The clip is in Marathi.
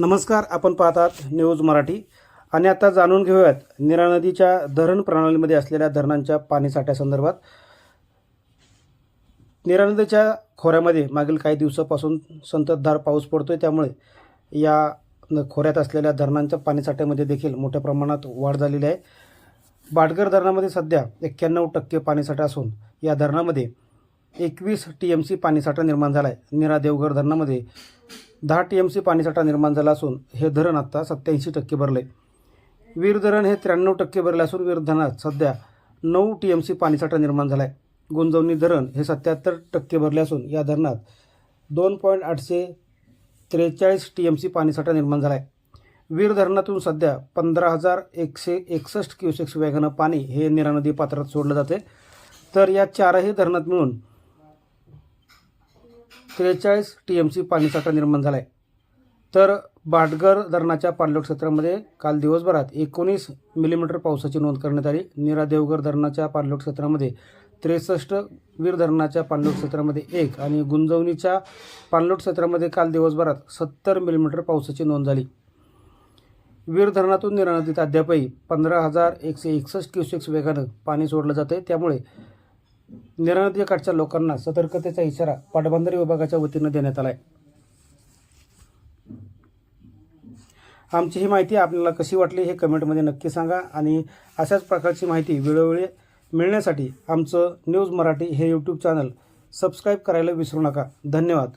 नमस्कार आपण पाहतात न्यूज मराठी. आणि आता जाणून घेऊयात निरा नदीच्या धरण प्रणालीमध्ये असलेल्या धरणांच्या पाणीसाठ्यासंदर्भात निरा नदीच्या खोऱ्यामध्ये मागील काही दिवसापासून संततधार पाऊस पडतो आहे त्यामुळे या न- खोऱ्यात असलेल्या धरणांच्या पाणीसाठ्यामध्ये देखील मोठ्या प्रमाणात वाढ झालेली आहे. बाटगर धरणामध्ये सध्या एक्क्याण्णव टक्के पाणीसाठा असून या धरणामध्ये एकवीस टी एम सी पाणीसाठा निर्माण झाला आहे निरा देवघर धरणामध्ये दहा टी एम सी पाणीसाठा निर्माण झाला असून हे धरण आत्ता सत्याऐंशी टक्के भरले. वीर धरण हे त्र्याण्णव टक्के भरले असून वीर धरणात सध्या नऊ टी एम सी पाणीसाठा निर्माण झाला आहे गुंजवणी धरण हे सत्याहत्तर टक्के भरले असून या धरणात दोन पॉईंट आठशे त्रेचाळीस टी एम सी पाणीसाठा निर्माण झाला आहे वीर धरणातून सध्या पंधरा हजार एकशे एकसष्ट क्युसेक्स वेगानं पाणी हे निरा नदी पात्रात सोडलं जाते तर या चारही धरणात मिळून त्रेचाळीस टी एम सी पाणीसाठा निर्माण झाला आहे तर बाटगर धरणाच्या पाणलोट क्षेत्रामध्ये काल दिवसभरात एकोणीस मिलीमीटर पावसाची नोंद करण्यात आली. नीरा देवघर धरणाच्या पाणलोट क्षेत्रामध्ये त्रेसष्ट वीर धरणाच्या पाणलोट क्षेत्रामध्ये एक आणि गुंजवणीच्या पाणलोट क्षेत्रामध्ये काल दिवसभरात सत्तर मिलीमीटर पावसाची नोंद झाली. वीर धरणातून नीरा नदीत अद्यापही पंधरा हजार एकशे एकसष्ट क्युसेक्स वेगानं पाणी सोडलं जातं आहे त्यामुळे नदीकाठच्या लोकांना सतर्कतेचा इशारा पाटबंधारे विभागाच्या वतीनं देण्यात आला आहे आमची ही माहिती आपल्याला कशी वाटली हे कमेंटमध्ये नक्की सांगा आणि अशाच प्रकारची माहिती वेळोवेळी मिळण्यासाठी आमचं न्यूज मराठी हे यूट्यूब चॅनल सबस्क्राईब करायला विसरू नका. धन्यवाद.